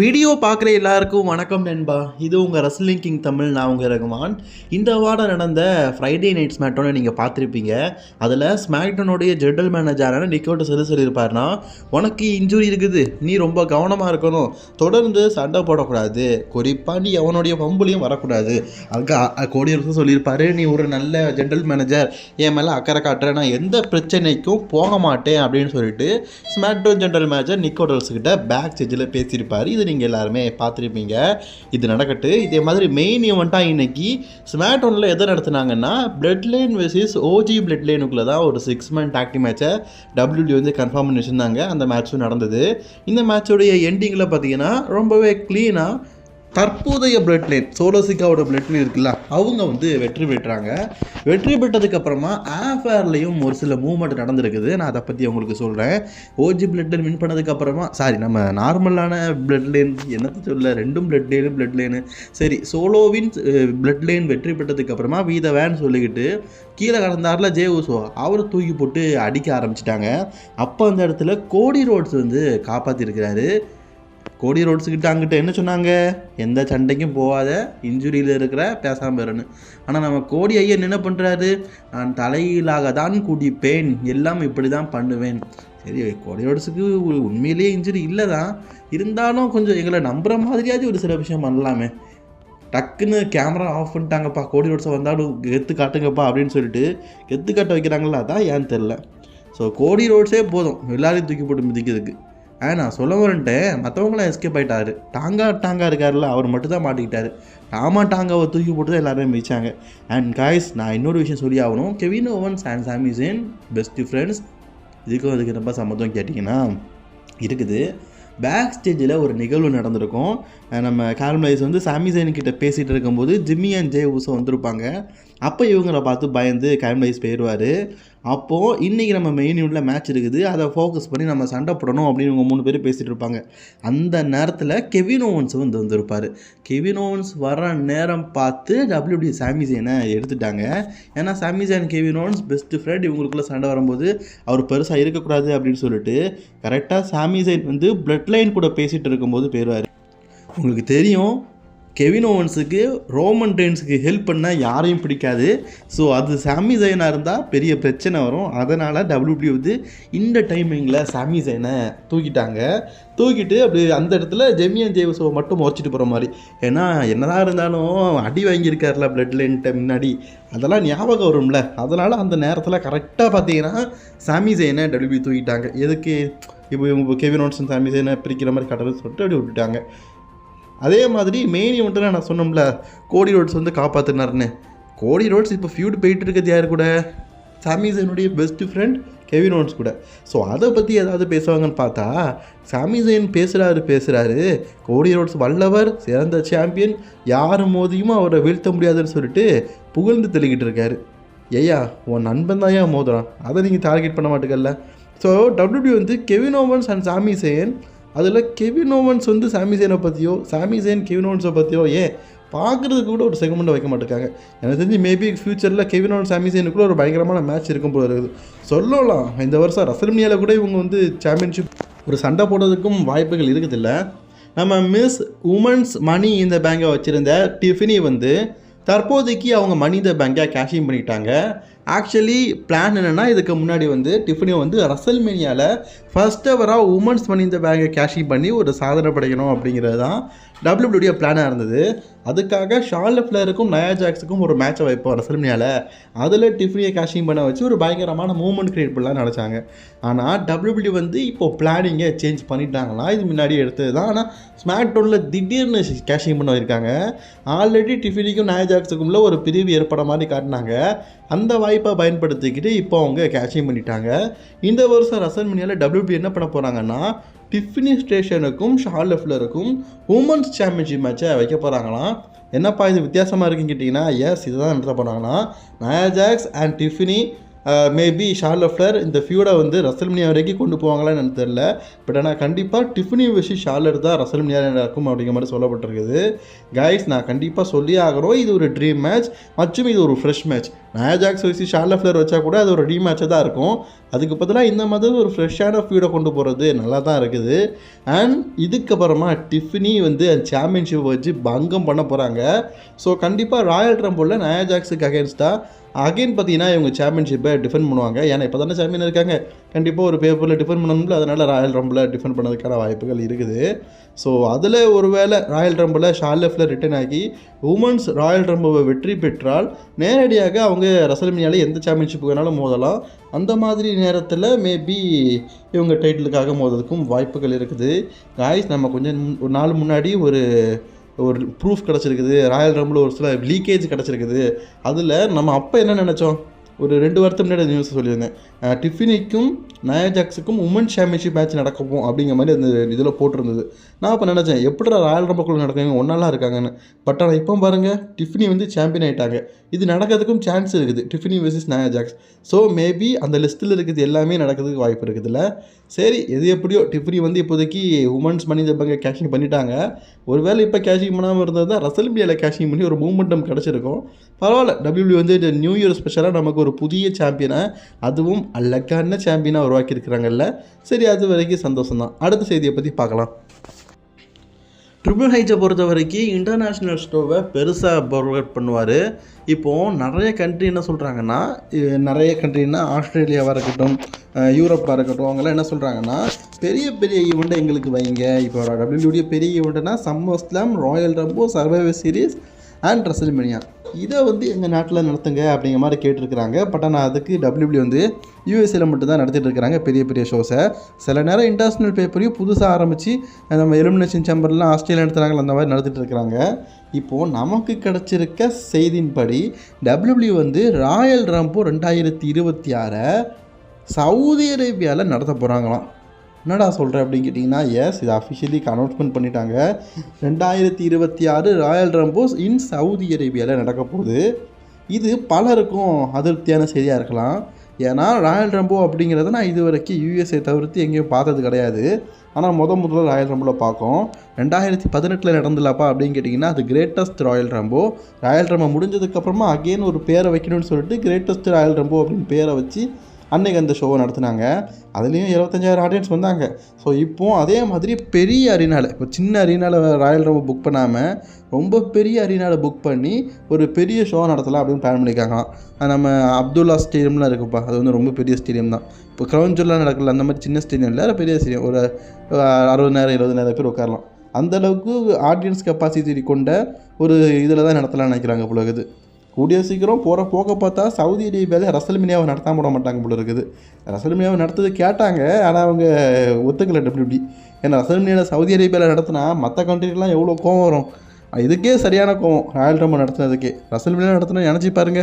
Video பார்க்குற எல்லாருக்கும் வணக்கம் நண்பா. இது உங்கள் ரஸ்லிங் கிங் தமிழ் நான் உங்கள் ரகுமான். இந்த வாரம் நடந்த ஃப்ரைடே நைட் ஸ்மாக்டவுனை நீங்கள் பார்த்துருப்பீங்க. அதில் ஸ்மாக்டனுடைய ஜெனரல் மேனேஜரான நிக்கோட்ட சொல்லி சொல்லியிருப்பார்னா உனக்கு இன்ஜுரி இருக்குது. நீ ரொம்ப கவனமாக இருக்கணும். தொடர்ந்து சண்டை போடக்கூடாது. குறிப்பாக நீ அவனுடைய பம்புலையும் வரக்கூடாது. அங்கே வருஷம் சொல்லியிருப்பாரு நீ ஒரு நல்ல ஜென்ரல் மேனேஜர் என் மேலே அக்கறை காட்டுற. நான் எந்த பிரச்சனைக்கும் போக மாட்டேன். அப்படின்னு சொல்லிட்டு ஸ்மாக்டோன் ஜென்ரல் மேனேஜர் நிக்கோட்டல்ஸ்கிட்ட பேக் ஸ்டேஜில் பேசியிருப்பார். இது நீங்கள் எல்லாருமே பார்த்துருப்பீங்க. இது நடக்கட்டு. இதே மாதிரி மெயின் ஈவெண்ட்டாக இன்னைக்கு ஸ்மாக்டவுனில் எதை நடத்துனாங்கன்னா blood line versus OG blood லைனுக்குள்ளே தான் ஒரு சிக்ஸ் மேன் டாக்டி மேட்சை டபிள்யூடி வந்து கன்ஃபார்ம் பண்ணி வச்சுருந்தாங்க. அந்த மேட்ச்சும் நடந்தது. இந்த மேட்சோடைய எண்டிங்கில் பார்த்தீங்கன்னா ரொம்பவே க்ளீனாக தற்போதைய பிளட் லைன் சோலோசிக்காவோட பிளட் லைன் இருக்குல்ல அவங்க வந்து வெற்றி பெற்றாங்க. வெற்றி பெற்றதுக்கப்புறமா ஆஃபேர்லேயும் ஒரு சில மூவ்மெண்ட் நடந்திருக்குது. நான் அதை பற்றி உங்களுக்கு சொல்கிறேன் ஓஜி பிளட் லைன் வின் பண்ணதுக்கப்புறமா சாரி நம்ம நார்மலான பிளட் லைன் என்னத்தை சொல்ல ரெண்டும் பிளட் லைனு பிளட் லைனு சரி சோலோவின் பிளட் லைன் வெற்றி பெற்றதுக்கப்புறமா வீத வேன் சொல்லிக்கிட்டு கீழே கடந்தார்ல ஜே ஊசோ அவரை தூக்கி போட்டு அடிக்க ஆரம்பிச்சிட்டாங்க. அப்போ அந்த இடத்துல கோடி ரோட்ஸ் வந்து காப்பாற்றிருக்கிறாரு கோடி ரோட்ஸுக்கிட்ட அங்கிட்ட என்ன சொன்னாங்க? எந்த சண்டைக்கும் போகாத இன்ஜுரியில் இருக்கிற பேசாமல் இருன்னு ஆனால் நம்ம கோடி ஐயன் என்ன பண்ணுறாரு நான் தலையிலாக தான் குடிப்பேன். எல்லாம் இப்படி தான் பண்ணுவேன். சரி கோடி ரோட்ஸுக்கு உண்மையிலேயே இன்ஜுரி இல்லை தான் இருந்தாலும் கொஞ்சம் எங்களை நம்புகிற மாதிரியாவது ஒரு சில விஷயம் பண்ணலாமே. டக்குன்னு கேமரா ஆஃப் பண்ணிட்டாங்கப்பா. கோடி ரோட்ஸை வந்தாலும் கெத்து காட்டுங்கப்பா அப்படின்னு சொல்லிட்டு கெத்து காட்ட வைக்கிறாங்களா? அதான் ஏன்னு தெரில ஸோ கோடி ரோட்ஸே போதும். எல்லாரையும் தூக்கி போட்டு மிதிக்கிறதுக்கு. நான் சொல்ல வரேன்ட்டேன் மற்றவங்களாம் எஸ்கேப் ஆகிட்டாரு டாங்கா டாங்கா இருக்காருல்ல அவர் மட்டும் தான் மாட்டிக்கிட்டாரு. டாமா டாங்காவை தூக்கி போட்டு தான் எல்லாருமே மிதிச்சாங்க. அண்ட் காய்ஸ் நான் இன்னொரு விஷயம் சொல்லி ஆகணும். Kevin Owens and Sami Zayn best friends இதுக்கும் அதுக்கு ரொம்ப சம்மந்தம் கேட்டிங்கன்னா இருக்குது. பேக் ஸ்டேஜில் ஒரு நிகழ்வு நடந்திருக்கும். நம்ம கால்மலைஸ் வந்து சாமிசேன் கிட்ட பேசிகிட்டு இருக்கும்போது ஜிம்மி அண்ட் ஜே ஊசோ வந்திருப்பாங்க. அப்போ இவங்கள பார்த்து பயந்து கால்மலைஸ் போயிடுவார் அப்போது இன்றைக்கி நம்ம மெயின் யூனில் மேட்ச் இருக்குது. அதை ஃபோக்கஸ் பண்ணி நம்ம சண்டை போடணும் அப்படின்னு இவங்க மூணு பேர் பேசிகிட்டு இருப்பாங்க. அந்த நேரத்தில் கெவின் ஓவன்ஸ் வந்து வந்திருப்பார். கெவின் ஓவன்ஸ் வர நேரம் பார்த்து டபிள்யூடி சாமிசேனை எடுத்துட்டாங்க. ஏன்னா Sami Zayn Kevin Owens best friend இவங்களுக்குள்ளே சண்டை வரும்போது அவர் பெருசாக இருக்கக்கூடாது அப்படின்னு சொல்லிட்டு கரெக்டாக சாமிசேன் வந்து பிளட் லைன் கூட பேசிகிட்டு இருக்கும்போது போயிடுவார் உங்களுக்கு தெரியும் கெவின் ஓவன்ஸுக்கு ரோமன் ரெயின்ஸுக்கு ஹெல்ப் பண்ண யாரையும் பிடிக்காது. ஸோ அது சாமி ஜெயனாக இருந்தால் பெரிய பிரச்சனை வரும். அதனால் டபிள்யூபிள்யூ வந்து இந்த டைமிங்கில் சாமி ஜெயனை தூக்கிட்டாங்க. தூக்கிட்டு அப்படி அந்த இடத்துல ஜெமியன் ஜேவசோ மட்டும் முறைச்சிட்டு போகிற மாதிரி. ஏன்னா என்னதான் இருந்தாலும் அடி வாங்கியிருக்காருல பிளட் லைன்ட்ட முன்னாடி. அதெல்லாம் ஞாபகம் வரும்ல. அதனால் அந்த நேரத்தில் கரெக்டாக பார்த்தீங்கன்னா சாமி ஜெயனை டபிள்யூபி தூக்கிட்டாங்க. எதுக்கு? இப்போ இவங்க கெவின் ஓன்ஸன் சாமி ஜெயனை பிரிக்கிற மாதிரி கடவுள் சொல்லிட்டு அப்படி விட்டுட்டாங்க. அதே மாதிரி மெயின் இவன்ட்டு நான் சொன்னோம்ல கோடி ரோட்ஸ் வந்து காப்பாற்றினார்னு கோடி ரோட்ஸ் இப்போ ஃபியூட் போயிட்டு இருக்கிறது யார் கூட? சாமிசனுடைய பெஸ்ட் ஃப்ரெண்ட் கெவின் ஓன்ஸ் கூட. ஸோ அதை பற்றி ஏதாவது பேசுவாங்கன்னு பார்த்தா சாமிசன் பேசுகிறாரு பேசுகிறாரு கோடி ரோட்ஸ் வல்லவர் சிறந்த சாம்பியன் யார் மோதியும் அவரை வீழ்த்த முடியாதுன்னு சொல்லிட்டு புகழ்ந்து தெளிக்கிட்டு இருக்காரு. ஐயா உன் நண்பன் தான் ஏன் மோதுறான்? அதை நீங்கள் டார்கெட் பண்ண மாட்டேங்கல்ல? ஸோ டபிள்யூபி வந்து Kevin Owens and Sami Zayn அதில் கெவின் ஓவன்ஸ் வந்து சாமி சேனை பற்றியோ சாமி சேன் கெவின் ஓவன்ஸை பற்றியோ ஏன் பார்க்குறதுக்கு கூட ஒரு செகமெண்ட்டை வைக்க மாட்டேங்காங்க எனக்கு தெரிஞ்சு மேபி ஃப்யூச்சரில் கெவின் ஓவன் சாமி சேனுக்குள்ள ஒரு பயங்கரமான மேட்ச் இருக்கும் போல இருக்குது. சொல்லலாம் இந்த வருஷம் ரசல்மியாவில் கூட இவங்க வந்து சாம்பியன்ஷிப் ஒரு சண்டை போடுறதுக்கும் வாய்ப்புகள் இருக்குதில்ல. நம்ம மிஸ் உமன்ஸ் மணி இந்த பேங்கை வச்சுருந்த டிஃபினி வந்து தற்போதைக்கு அவங்க மணி இந்த பேங்கை கேஷிங் பண்ணிட்டாங்க. ஆக்சுவலி பிளான் என்னென்னா இதுக்கு முன்னாடி வந்து டிஃபனி வந்து ரசல்மேனியாவில் ஃபர்ஸ்ட் எவராக உமன்ஸ் மணி இந்த பேங்கை கேஷிங் பண்ணி ஒரு சாதனை படைக்கணும் அப்படிங்கிறது தான் டபிள்யூபிள்யூடியோ பிளானாக இருந்தது. அதுக்காக ஷார்ல ஃப்ளருக்கும் நயா ஜாக்ஸுக்கும் ஒரு மேட்சை வைப்போம் ரசல்மியாவில் அதில் டிஃப்ரியை கேஷிங் பண்ண வச்சு ஒரு பயங்கரமான மூமெண்ட் கிரியேட் பண்ணலாம் நினச்சாங்க. ஆனால் டபிள்யூபிள்யூ வந்து இப்போது பிளானிங்கை சேஞ்ச் பண்ணிட்டாங்களா இது முன்னாடி எடுத்தது தான். ஆனால் ஸ்மாக் டவுனில் திடீர்னு கேஷிங் பண்ண இருக்காங்க ஆல்ரெடி டிஃபினிக்கும் நயா ஜாக்ஸுக்கும்ல ஒரு பிரிவு ஏற்பட மாதிரி காட்டினாங்க. அந்த வாய்ப்பை பயன்படுத்திக்கிட்டு இப்போ அவங்க கேஷிங் பண்ணிட்டாங்க. இந்த வருஷம் ரசல்மினியாவில் டபிள்யூபி என்ன பண்ண போகிறாங்கன்னா டிஃபினி ஸ்டேஷனுக்கும் ஷார்லெஃப்லருக்கும் உமன்ஸ் சாம்பியன்ஷிப் மேட்சை வைக்க போகிறாங்களாம் என்னப்பா இது வித்தியாசமாக இருக்குன்னு கேட்டிங்கன்னா எஸ் இதுதான் என்ன பண்ணாங்கன்னா நயாஜாக்ஸ் அண்ட் டிஃபினி மேபி ஷார்லஃப்ளர் இந்த ஃபியூடை வந்து ரசல்மினியா வரைக்கும் கொண்டு போவாங்களான்னு எனக்கு தெரில பட் ஆனால் கண்டிப்பாக டிஃபினி விஷி ஷார்லர் தான் ரசல்மினியா நடக்கும் அப்படிங்கிற மாதிரி சொல்லப்பட்டிருக்குது. கைஸ் நான் கண்டிப்பாக சொல்லி ஆகிறோம் இது ஒரு ட்ரீம் மேட்ச் மற்றும் இது ஒரு ஃப்ரெஷ் மேட்ச் நயாஜாக்ஸ் வச்சு ஷார்ல ஃப்ளர் வச்சா கூட அது ஒரு ரீமேட்சாக தான் இருக்கும். அதுக்கு பதிலாக இந்த மாதிரி ஒரு ஃப்ரெஷ்ஷான ஃபீடை கொண்டு போகிறது நல்லா தான் இருக்குது. அண்ட் இதுக்கப்புறமா டிஃபினி வந்து சாம்பியன்ஷிப் வச்சு பங்கம் பண்ண போகிறாங்க ஸோ கண்டிப்பாக ராயல் ரம்பிளில் நயாஜாக்ஸுக்கு அகேன்ஸ்டாக அகைன் பார்த்தீங்கன்னா இவங்க சாம்பியன்ஷிப்பை டிஃபெண்ட் பண்ணுவாங்க. ஏன்னா இப்போ தானே சாம்பியன் இருக்காங்க. கண்டிப்பாக ஒரு பேப்பரில் டிஃபெண்ட் பண்ணணும்ல. அதனால் ராயல் ரம்பில் டிஃபெண்ட் பண்ணதுக்கான வாய்ப்புகள் இருக்குது. ஸோ அதில் ஒருவேளை ராயல் ரம்பில் ஷார்லெஃபில் ரிட்டர்ன் ஆகி உமன்ஸ் ராயல் ரம்பை வெற்றி பெற்றால் நேரடியாக அவங்க ரசல்மினியால எந்த சாம்பியன்ஷிப் வேணாலும் மோதலாம். அந்த மாதிரி நேரத்தில் மேபி இவங்க டைட்டிலுக்காக மோதுறதுக்கும் வாய்ப்புகள் இருக்குது. காய்ஸ் நம்ம கொஞ்சம் ஒரு நாள் முன்னாடி ஒரு ஒரு ப்ரூஃப் கிடச்சிருக்குது. ராயல் ரம்பில் ஒரு சில லீக்கேஜ் கிடச்சிருக்குது. அதில் நம்ம அப்போ என்ன நினச்சோம்? ஒரு ரெண்டு வாரத்துக்கு முன்னாடி நியூஸ் சொல்லியிருந்தேன். டிஃபினிக்கும் டிஃபினிக்கும் நயாஜாக்ஸுக்கும் உமன் சாம்பியன்ஷிப் மேட்ச் நடக்கும் அப்படிங்கிற மாதிரி அந்த இதில் போட்டிருந்தது. நான் அப்போ நினச்சேன் எப்படிடா ராயல் ரம்பக்குள்ள நடக்குங்க ஒன்னாலாம் இருக்காங்கன்னு. பட் ஆனால் இப்போ பாருங்கள் டிஃபினி வந்து சாம்பியன் ஆகிட்டாங்க இது நடக்கிறதுக்கும் சான்ஸ் இருக்குது Tiffany versus Nia Jax so maybe அந்த லிஸ்ட்டில் இருக்குது எல்லாமே நடக்கிறதுக்கு வாய்ப்பு இருக்குதுல்ல. சரி எது எப்படியோ டிஃபினி வந்து இப்போதைக்கு உமன்ஸ் மணி தப்பாங்க பங்க கேஷிங் பண்ணிட்டாங்க. ஒருவேளை இப்போ கேஷிங் பண்ணாமல் இருந்தால் தான் ரசல்பியாவில் கேஷிங் பண்ணி ஒரு மூமெண்டம் கிடச்சிருக்கும். பரவாயில்ல டபிள்யூ வந்து இந்த நியூ இயர் ஸ்பெஷலாக நமக்கு ஒரு புதிய சாம்பியனை அதுவும் அழகான சாம்பியனாக உருவாக்கியிருக்கிறாங்கல்ல. சரி அது வரைக்கும் சந்தோஷம் தான் அடுத்த செய்தியை பற்றி பார்க்கலாம். ட்ரிபிள் ஹைச்சை பொறுத்த வரைக்கும் இன்டர்நேஷ்னல் ஸ்டோவை பெருசாக ப்ரொவைட் பண்ணுவார். இப்போது நிறைய கண்ட்ரி என்ன சொல்கிறாங்கன்னா நிறைய கண்ட்ரின்னா ஆஸ்திரேலியாவாக இருக்கட்டும் யூரோப்பாக இருக்கட்டும் அவங்கெல்லாம் என்ன சொல்கிறாங்கன்னா பெரிய பெரிய ஈவெண்ட்டை எங்களுக்கு வைங்க. இப்போ டபிள்யூடிய பெரிய ஈவெண்ட்டுனா SummerSlam Royal Rumble Survivor Series and WrestleMania இதை வந்து எங்கள் நாட்டில் நடத்துங்க அப்படிங்கிற மாதிரி கேட்டிருக்கிறாங்க. பட் ஆனால் அதுக்கு டபிள்யூபிள்யூ வந்து யூஎஸ்ஏல மட்டும்தான் நடத்திட்டு இருக்கிறாங்க பெரிய பெரிய ஷோஸை சில நேரம் இன்டர்நேஷ்னல் பேப்பரையும் புதுசாக ஆரம்பித்து நம்ம எலிமினேஷன் சேம்பர்லாம் ஆஸ்திரேலியா நடத்துகிறாங்களா அந்த மாதிரி நடத்திட்டு இருக்கிறாங்க. இப்போது நமக்கு கிடச்சிருக்க செய்தியின்படி டபிள்யூபிள்யூ வந்து ராயல் ரம்போ ரெண்டாயிரத்தி இருபத்தி ஆறை சவுதி அரேபியாவில் நடத்த போகிறாங்களாம் என்னடா சொல்கிறேன் அப்படின்னு கேட்டிங்கன்னா எஸ் இது அஃபிஷியலி அனௌன்ஸ்மெண்ட் பண்ணிட்டாங்க. ரெண்டாயிரத்தி இருபத்தி ஆறு ராயல் ரம்போஸ் இன் சவுதி அரேபியாவில் நடக்க போகுது. இது பலருக்கும் அதிருப்தியான செய்தியாக இருக்கலாம். ஏன்னா ராயல் ரம்போ அப்படிங்கிறத நான் இது வரைக்கும் யூஎஸ்ஏ தவிர்த்து எங்கேயும் பார்த்தது கிடையாது. ஆனால் முத முதல்ல ராயல் ரம்போவில் பார்க்கோம். ரெண்டாயிரத்தி பதினெட்டில் நடந்துலப்பா அப்படின்னு கேட்டிங்கன்னா அது greatest Royal Rumble Royal Rumble முடிஞ்சதுக்கப்புறமா again ஒரு பேரை வைக்கணும்னு சொல்லிட்டு கிரேட்டஸ்ட் ராயல் ரம்போ அப்படின்னு பேரை வச்சு அன்னைக்கு அந்த ஷோவை நடத்துனாங்க. அதுலேயும் இருபத்தஞ்சாயிரம் ஆடியன்ஸ் வந்தாங்க. ஸோ இப்போது அதே மாதிரி பெரிய அரினாவில் இப்போ சின்ன அரினாவில் ராயல் ரம்போ புக் பண்ணாமல் ரொம்ப பெரிய அரினாவில் புக் பண்ணி ஒரு பெரிய ஷோ நடத்தலாம் அப்படின்னு பிளான் பண்ணியிருக்காங்களாம் நம்ம அப்துல்லா ஸ்டேடியம்லாம் இருக்குப்பா அது வந்து ரொம்ப பெரிய ஸ்டேடியம் தான். இப்போ க்ரௌஞ்சூர்லாம் நடக்கல அந்த மாதிரி சின்ன ஸ்டேடியம் இல்லை பெரிய ஸ்டேடியம் ஒரு அறுபதாயிரம் எழுபதாயிரம் பேர் உட்காரலாம். அந்தளவுக்கு ஆடியன்ஸ் கெப்பாசிட்டி கொண்ட ஒரு இதில் தான் நடத்தலாம்னு நினைக்கிறாங்க போல இது கூடிய சீக்கிரம் போகிற போக்க பார்த்தா சவுதி அரேபியாவில் ரசல்மினியாவை நடத்தாம விட மாட்டாங்க போல இருக்குது. ரசல்மினியாவை நடத்தது கேட்டாங்க. ஆனால் அவங்க ஒத்துக்கல இப்படி ஏன்னா ரசல்மினியாவில் சவுதி அரேபியாவில் நடத்தினா மற்ற கண்ட்ரிலாம் எவ்வளோ கோவம் வரும்? இதுக்கே சரியான கோவம். ராயல் ரம்பு நடத்துனதுக்கே. ரசல்மினியா நடத்தினா நினச்சி பாருங்க.